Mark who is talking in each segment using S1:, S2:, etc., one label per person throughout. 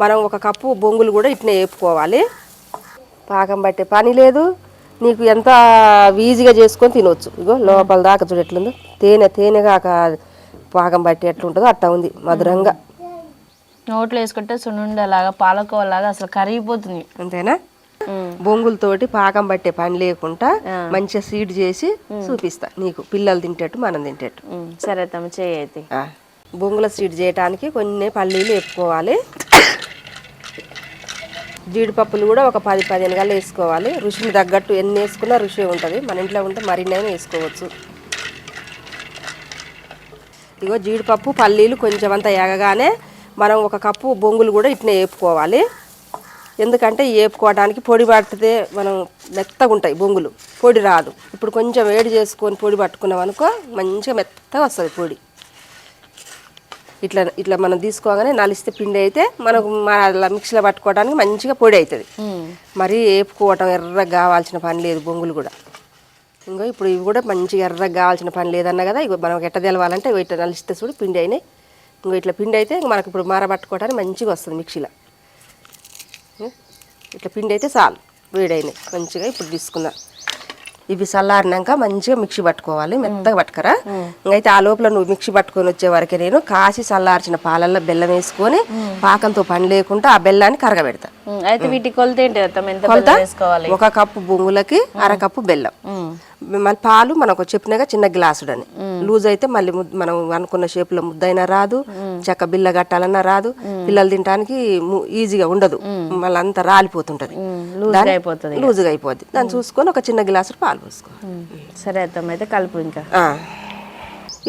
S1: మనం ఒక కప్పు బొంగులు కూడా ఇట్నే వేపుకోవాలి. పాకం పట్టే పని లేదు. నీకు ఎంత ఈజీగా చేసుకొని తినవచ్చు ఇగో లోపల దాకా చూడు ఎట్లుందో. తేనె తేనె కాక పాకం పట్టి ఎట్లుంటుందో అట్టా ఉంది మధురంగా.
S2: నోట్లో వేసుకుంటే సున్నుండ లాగా పాలకోవలాగా అసలు కరిగిపోతుంది.
S1: అంతేనా. బొంగులతోటి పాకం పట్టే పని లేకుండా మంచిగా సీడ్ చేసి చూపిస్తా నీకు. పిల్లలు తింటట్టు మనం తింటట్టు.
S2: సరే తమ్మ చేయి
S1: బొంగుల సీడ్ చేయడానికి కొన్ని పల్లీలు వేపుకోవాలి. జీడిపప్పులు కూడా ఒక పది పదిహేను గల్లు వేసుకోవాలి. రుచిని తగ్గట్టు ఎన్ని వేసుకున్నా రుచి ఉంటుంది. మన ఇంట్లో ఉంటే మరిన్నైనా వేసుకోవచ్చు. ఇగో జీడిపప్పు పల్లీలు కొంచెం అంత ఎగగానే మనం ఒక కప్పు బొంగులు కూడా ఇట్నే వేపుకోవాలి. ఎందుకంటే వేపుకోవడానికి పొడి పట్టితే మనం మెత్తగా ఉంటాయి బొంగులు. పొడి రాదు. ఇప్పుడు కొంచెం వేడి చేసుకొని పొడి పట్టుకున్నాం అనుకో మంచిగా మెత్తగా వస్తుంది పొడి. ఇట్లా ఇట్లా మనం తీసుకోగానే నలిస్తే పిండి అయితే మనకు మన అలా మిక్సీలో పట్టుకోవడానికి మంచిగా పొడి అవుతుంది. మరీ వేపుకోవటం ఎర్రగా కావాల్సిన పని లేదు బొంగులు కూడా. ఇంకో ఇప్పుడు ఇవి కూడా మంచిగా ఎర్రగా కావాల్సిన పని లేదన్న కదా ఇగో మనం ఎట్ట తెలవాలంటే ఇట్లా నలిస్తే చూడు పిండి అయినాయి. ఇంకో ఇట్లా పిండి అయితే ఇంక మనకు ఇప్పుడు మార పట్టుకోవడానికి మంచిగా వస్తుంది మిక్సీలో? ఇట్లా పిండి అయితే చాలు వేడైనాయి. మంచిగా ఇప్పుడు తీసుకుందాం. ఇవి చల్లారినాక మంచిగా మిక్సీ పట్టుకోవాలి మెత్తగా పట్టుకరా. ఇంకైతే ఆ లోపల నువ్వు మిక్సీ పట్టుకొని వచ్చే వరకే నేను కాసి చల్లార్చిన పాలల్లో బెల్లం వేసుకొని పాకంతో పని లేకుండా ఆ బెల్లాన్ని కరగబెడతా.
S2: అయితే వీటి కొలత ఏంటి
S1: కొలత? ఒక కప్పు బొంగులకి అర కప్పు బెల్లం. మన పాలు మనకు చెప్పినాక చిన్న గ్లాసుడని. లూజ్ అయితే మళ్ళీ మనం అనుకున్న షేపులో ముద్దైనా రాదు. చెక్క బిల్ల కట్టాలన్నా రాదు. పిల్లలు తినడానికి ఈజీగా ఉండదు. మళ్ళీ అంతా రాలిపోతుంటది.
S2: లూజ్గా
S1: అయిపోద్ది. దాన్ని చూసుకొని ఒక చిన్న గ్లాసు పాలు పోసుకో
S2: ఉమ్, సరే అత్తమ్మ అయితే కలుపు ఇంకా.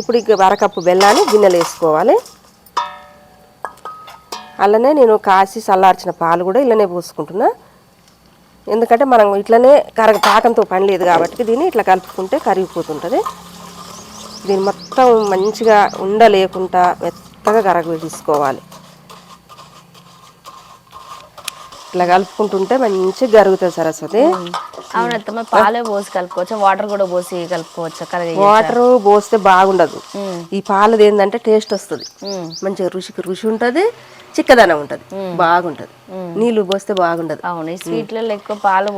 S1: ఇప్పుడు ఇక అరకప్పు బెల్లాన్ని గిన్నెలు వేసుకోవాలి. అలానే నేను కాసి చల్లార్చిన పాలు కూడా ఇలానే పోసుకుంటున్నా. ఎందుకంటే మనం ఇట్లనే కరగ పాకంతో పని లేదు కాబట్టి దీన్ని ఇట్లా కలుపుకుంటే కరిగిపోతుంటుంది. దీన్ని మొత్తం మంచిగా ఉండలేకుండా మెత్తగా కరగ తీసుకోవాలి. ఇట్లా కలుపుకుంటుంటే మంచిగా కరుగుతుంది సరస్వతి.
S2: పాలే పోసి కలుపుకోవచ్చా? వాటర్ కూడా పోసి కలుపుకోవచ్చా?
S1: వాటర్ పోస్తే బాగుండదు. ఈ పాలది ఏంటంటే టేస్ట్ వస్తుంది. మంచిగా రుచికి రుచి ఉంటుంది. చిక్కదనం ఉంటుంది. బాగుంటుంది. నీళ్ళు పోస్తే బాగుండదు
S2: అవును స్వీట్లలో ఎక్కువ పాలు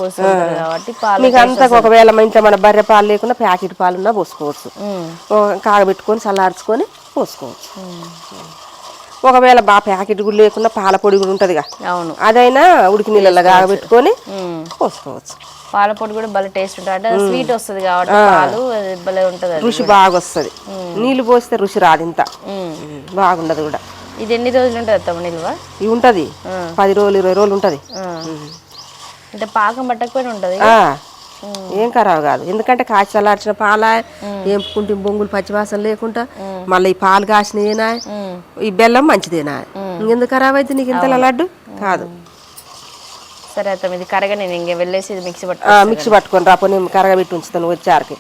S2: కాబట్టి పాలు
S1: మీకు అంతా ఒకవేళ ఇంట్లో మన బర్రె పాలు లేకుండా ప్యాకెట్ పాలున్నా పోసుకోవచ్చు. కాగబెట్టుకొని చల్లార్చుకొని పోసుకోవచ్చు. ఒకవేళ బా ప్యాకెట్ కూడా లేకుండా పాల పొడి కూడా ఉంటుందిగా.
S2: అవును.
S1: అదైనా ఉడికి నీళ్ళలో కాగబెట్టుకొని. పోసుకోవచ్చు.
S2: పాల పొడి కూడా భలే టేస్ట్ ఉంటుంది అంటే స్వీట్ వస్తుంది కాబట్టి పాలు భలే ఉంటుంది
S1: రుచి బాగా వస్తుంది నీళ్ళు పోస్తే రుచి రాదు ఇంత. బాగుండదు కూడా.
S2: ఇది ఎన్ని రోజులు ఉంటుంది అత్తమ్మ నిల్వ?
S1: ఇవి ఉంటుంది. పది రోజులు ఇరవై రోజులు ఉంటుంది.
S2: అంటే పాకం పట్టకపోయినా ఉంటుంది?
S1: ఏం ఖరాబ్ కాదు. ఎందుకంటే కాచి చల్లార్చిన పాల ఏంపుకుంటే బొంగులు పచ్చివాసన లేకుండా మళ్ళీ ఈ పాలు కాసినయేనా ఈ బెల్లం మంచిదేనా? ఇంకెందుకు ఖరాబ్ అయితే నీకు ఇంత లడ్డు? కాదు.
S2: సరే అత్తమ్మ ఇది కరగా నేను ఇంక వెళ్ళేసి ఇది మిక్సీ పట్టు
S1: మిక్సీ పట్టుకొని రా పోనీ కరగబెట్టి ఉంచుతాను వచ్చారికి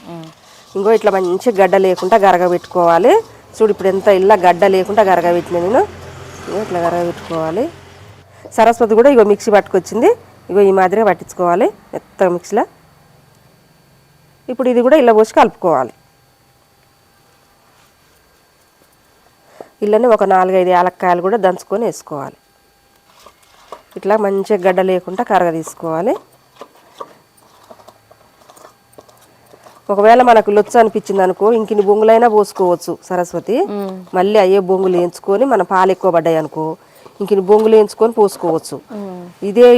S1: ఇంకో ఇట్లా మంచి గడ్డ లేకుండా గరగబెట్టుకోవాలి. చూడు ఇప్పుడు ఎంత ఇల్లా గడ్డ లేకుండా గరగబెట్టిన నేను. ఇట్లా గరగబెట్టుకోవాలి. సరస్వతి కూడా ఇగో మిక్సీ పట్టుకొచ్చింది. ఇగో ఈ మాదిరిగా పట్టించుకోవాలి మెత్తగా మిక్సీలో. ఇప్పుడు ఇది కూడా ఇలా పోసి కలుపుకోవాలి. ఇళ్ళని ఒక నాలుగైదు యాలక్కాయలు కూడా దంచుకొని వేసుకోవాలి. ఇట్లా మంచిగా గడ్డ లేకుండా కరగ తీసుకోవాలి. ఒకవేళ మనకు లొచ్చ అనిపించింది అనుకో ఇంకిన్ని బొంగులైనా పోసుకోవచ్చు సరస్వతి. మళ్ళీ అయ్యే బొంగులు వేయించుకొని మన పాలు ఎక్కువ పడ్డాయి అనుకో ఇంకిన్ని బొంగులు వేయించుకొని పోసుకోవచ్చు. ఇదే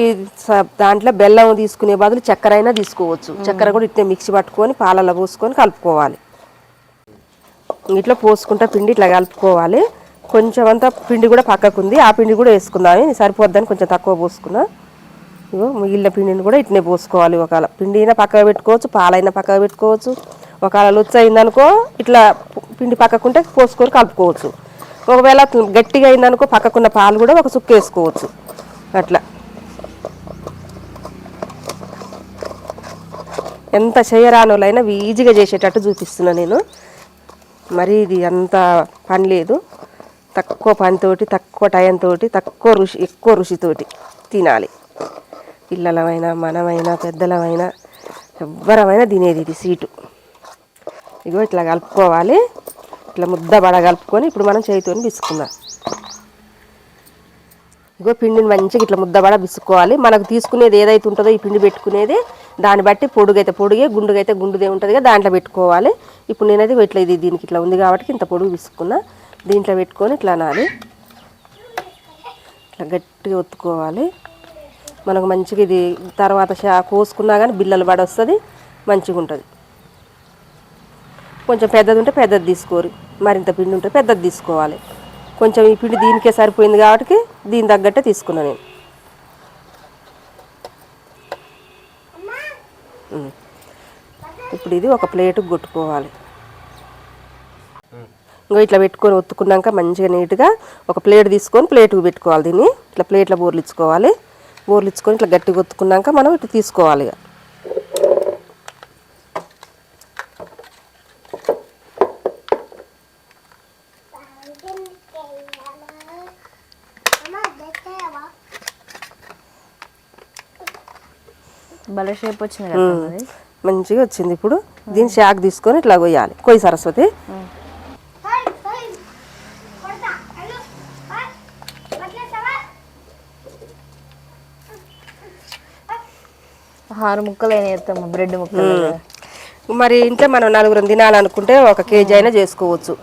S1: దాంట్లో బెల్లం తీసుకునే బదులు చక్కెర అయినా తీసుకోవచ్చు. చక్కెర కూడా ఇట్లా మిక్సీ పట్టుకొని పాలల్లో పోసుకొని కలుపుకోవాలి. ఇట్లా పోసుకుంటా పిండి ఇట్లా కలుపుకోవాలి. కొంచెం అంతా పిండి కూడా పక్కకుంది. ఆ పిండి కూడా వేసుకుందాం. సరిపోద్దని కొంచెం తక్కువ పోసుకున్నా. ఇగో మిగిలిన పిండిని కూడా ఇట్నే పోసుకోవాలి ఒకవేళ. పిండి అయినా పక్కకు పెట్టుకోవచ్చు పాలైనా పక్కకు పెట్టుకోవచ్చు. ఒకవేళ లుచ్చ అయిందనుకో ఇట్లా పిండి పక్కకుంటే పోసుకొని కలుపుకోవచ్చు. ఒకవేళ గట్టిగా అయిందనుకో పక్కకున్న పాలు కూడా ఒక సుక్క వేసుకోవచ్చు. అట్లా. ఎంత చేయరానోళ్ళైనా ఈజీగా చేసేటట్టు చూపిస్తున్నా నేను. మరి ఇది అంత పని లేదు. తక్కువ పనితోటి తక్కువ టైంతోటి తక్కువ రుచి ఎక్కువ రుచితోటి తినాలి. పిల్లలమైనా మనమైనా పెద్దలమైనా ఎవ్వరమైనా తినేది ఇది స్వీటు. ఇగో ఇట్లా కలుపుకోవాలి. ఇట్లా ముద్ద బడ కలుపుకొని ఇప్పుడు మనం చేతితో బిసుకుందాం ఇగో పిండిని మంచిగా ఇట్లా ముద్దబడ బిసుకోవాలి మనకు తీసుకునేది ఏదైతే ఉంటుందో ఈ పిండి పెట్టుకునేది దాన్ని బట్టి పొడుగైతే పొడుగే గుండుగైతే గుండుదే ఉంటుంది కదా దాంట్లో పెట్టుకోవాలి. ఇప్పుడు నేనైతే ఇట్లా ఇది దీనికి ఇట్లా ఉంది కాబట్టి ఇంత పొడుగు బిసుకున్నా దీంట్లో పెట్టుకొని ఇట్లా అనాలి. ఇట్లా గట్టిగా ఒత్తుకోవాలి. మనకు మంచిగా ఇది తర్వాత కోసుకున్నా కానీ బిల్లలు పడొస్తుంది మంచిగా ఉంటుంది. కొంచెం పెద్దది ఉంటే పెద్దది తీసుకోరు మరింత పిండి ఉంటే పెద్దది తీసుకోవాలి. కొంచెం ఈ పిండి దీనికే సరిపోయింది కాబట్టి దీని తగ్గట్టే తీసుకున్నాను నేను. ఇప్పుడు ఇది ఒక ప్లేటుకు కొట్టుకోవాలి. ఇంకా ఇట్లా పెట్టుకొని ఒత్తుకున్నాక మంచిగా నీట్గా ఒక ప్లేట్ తీసుకొని ప్లేటుకు పెట్టుకోవాలి దీన్ని. ఇట్లా ప్లేట్లో బోర్లు ఇచ్చుకొని ఇట్లా గట్టిగా ఒత్తుకున్నాక మనం ఇట్లా తీసుకోవాలి ఇక.
S2: షేప్ వచ్చింది
S1: మంచిగా వచ్చింది ఇప్పుడు. దీన్ని షాక్ తీసుకొని ఇట్లా కొయ్యాలి. కొయ్యి సరస్వతి.
S2: ఆరు ముక్కలు అయినా చేస్తాము బ్రెడ్ ముక్కలు
S1: మరి ఇంట్లో మనం నలుగురం తినాలనుకుంటే ఒక కేజీ అయినా చేసుకోవచ్చు.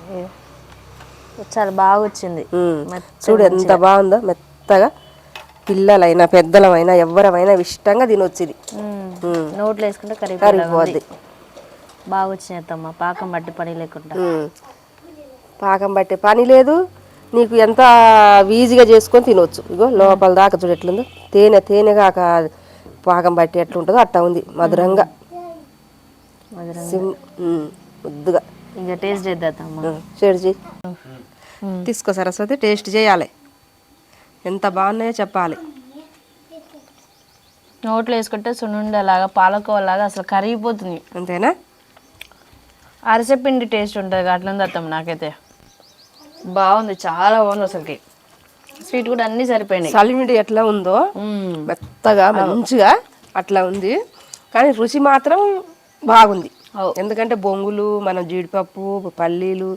S2: చాలా బాగా వచ్చింది.
S1: చూడు ఎంత బాగుందో మెత్తగా. పిల్లలైనా పెద్దలమైనా ఎవరమైనా ఇష్టంగా తినొచ్చు ఇది.
S2: నోట్లో వేసుకుంటే కర్రీ
S1: కరిగిపోద్ది.
S2: బాగా వచ్చినాయి అత్తమ్మ పాకం బట్టి పని లేకుండా.
S1: పాకం పట్టే పని లేదు నీకు ఎంత ఈజీగా చేసుకొని తినవచ్చు ఇగో లోపల దాకా చూడు ఎట్లుందో. తేనె తేనె కాక పాకం పట్టి ఎట్లుంటుందో అట్టా ఉంది మధురంగా.
S2: మధురం.
S1: సిమ్. ముద్దుగా.
S2: ఇంకా టేస్ట్ చేద్దాం అత్తమ్మ
S1: షేర్ చేయి. తీసుకో సరస్వతి టేస్ట్ చేయాలి. ఎంత బాగున్నాయో చెప్పాలి.
S2: నోట్లో వేసుకుంటే సున్నుండ లాగా పాలకోవ లాగా అసలు కరిగిపోతుంది.
S1: అంతేనా?
S2: అరిసె పిండి టేస్ట్ ఉంటుంది అట్లా ఉంది అత్తమ్మ నాకైతే. బాగుంది చాలా బాగుంది అసలుకి. స్వీట్ కూడా అన్నీ సరిపోయినాయి.
S1: సలిమిడి ఎట్లా ఉందో. మెత్తగా మంచిగా అట్లా ఉంది. కానీ రుచి మాత్రం బాగుంది. ఎందుకంటే బొంగులు మనం జీడిపప్పు పల్లీలు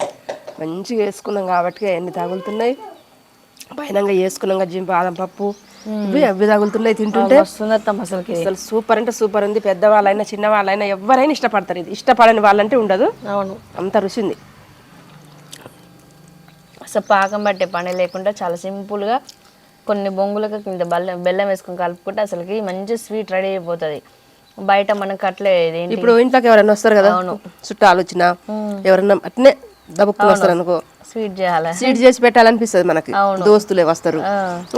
S1: మంచిగా వేసుకున్నాం కాబట్టి అన్ని తగులుతున్నాయి. పైనంగా వేసుకున్నాం జిమ్ బాదం పప్పు. ఇవి అవి తగులుతున్నాయి తింటుంటే.
S2: అసలుకి.
S1: అసలు సూపర్ అంటే సూపర్ ఉంది. పెద్దవాళ్ళైనా చిన్నవాళ్ళైనా ఎవరైనా ఇష్టపడతారు. ఇది ఇష్టపడని వాళ్ళంటే ఉండదు.
S2: అవును.
S1: అంత రుచి ఉంది.
S2: అసలు పాకం పట్టే పని లేకుండా చాలా సింపుల్గా కొన్ని బొంగులకు కింద బెల్లం బెల్లం వేసుకొని కలుపుకుంటే అసలుకి మంచి స్వీట్ రెడీ అయిపోతుంది. బయట మనం కట్లే ఏంటి?
S1: ఇప్పుడు ఇంట్లోకి ఎవరైనా వస్తారు కదా? చుట్టాలు వచ్చినా ఎవరన్నా అట్నే వస్తారు అనుకో
S2: స్వీట్ చేయాలి?
S1: స్వీట్ చేసి పెట్టాలనిపిస్తుంది మనకి.
S2: అవును.
S1: దోస్తులే వస్తారు.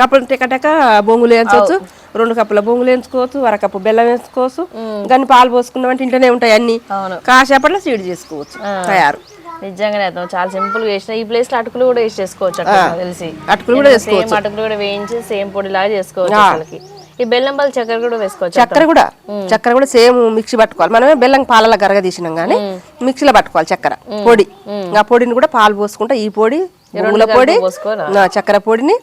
S1: అప్పుడు టెకటక బొంగులు వేయించవచ్చు రెండు కప్పుల బొంగులు వేయించుకోవచ్చు అరకప్పు బెల్లం వేసుకోవచ్చు కానీ పాలు పోసుకున్నామంటే ఇంట్లోనే ఉంటాయి అన్ని.
S2: అవును.
S1: కాసేపట్లో స్వీట్ చేసుకోవచ్చు. తయారు.
S2: నిజంగానే అర్థం చాలా సింపుల్గా చేసిన. ఈ ప్లేస్లో అటుకులు కూడా వేసి చేసుకోవచ్చు నాకు తెలిసి.
S1: అటుకులు కూడా
S2: సేమ్ అటుకులు కూడా వేయించి సేమ్ పొడి లాగా చేసుకోవచ్చు అసలుకి. ఈ బెల్లం పల్లి చక్కెర కూడా వేసుకోవచ్చు
S1: చక్కెర కూడా. చక్కెర కూడా సేమ్ మిక్సీ పట్టుకోవాలి. మనమే బెల్లం పాలలో గరగ తీసినాం కానీ మిక్సీలో పట్టుకోవాలి చక్కెర. పొడి. ఆ పొడిని కూడా పాలు పోసుకుంటే ఈ పొడి బొంగుల పొడి చక్కెర పొడిని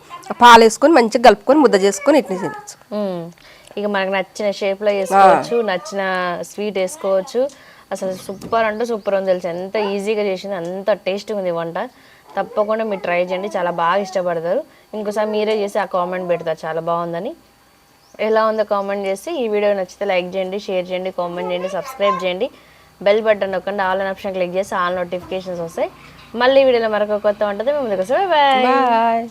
S1: పాలు వేసుకొని మంచిగా కలుపుకొని ముద్ద చేసుకొని ఇట్ని తినచ్చు.
S2: ఇక మనకు నచ్చిన షేప్లో వేసుకోవచ్చు నచ్చిన స్వీట్ వేసుకోవచ్చు. అసలు సూపర్ అంటే సూపర్ ఉంది తెలుసు? ఎంత ఈజీగా చేసింది అంత టేస్ట్గా ఉంది వంట. తప్పకుండా మీరు ట్రై చేయండి చాలా బాగా ఇష్టపడతారు. ఇంకోసారి మీరే చేసి ఆ కామెంట్ పెడతారు చాలా బాగుందని. ఎలా ఉందో కామెంట్ చేసి ఈ వీడియో నచ్చితే లైక్ చేయండి షేర్ చేయండి కామెంట్ చేయండి సబ్స్క్రైబ్ చేయండి. బెల్ బటన్ నొక్కండి ఆల్ అన్ ఆప్షన్ క్లిక్ చేసి ఆల్ నోటిఫికేషన్స్ వస్తాయి. మళ్ళీ ఈ వీడియోలో మరొక కొత్త ఉంటుంది మేము ముందుకు
S1: బాయ్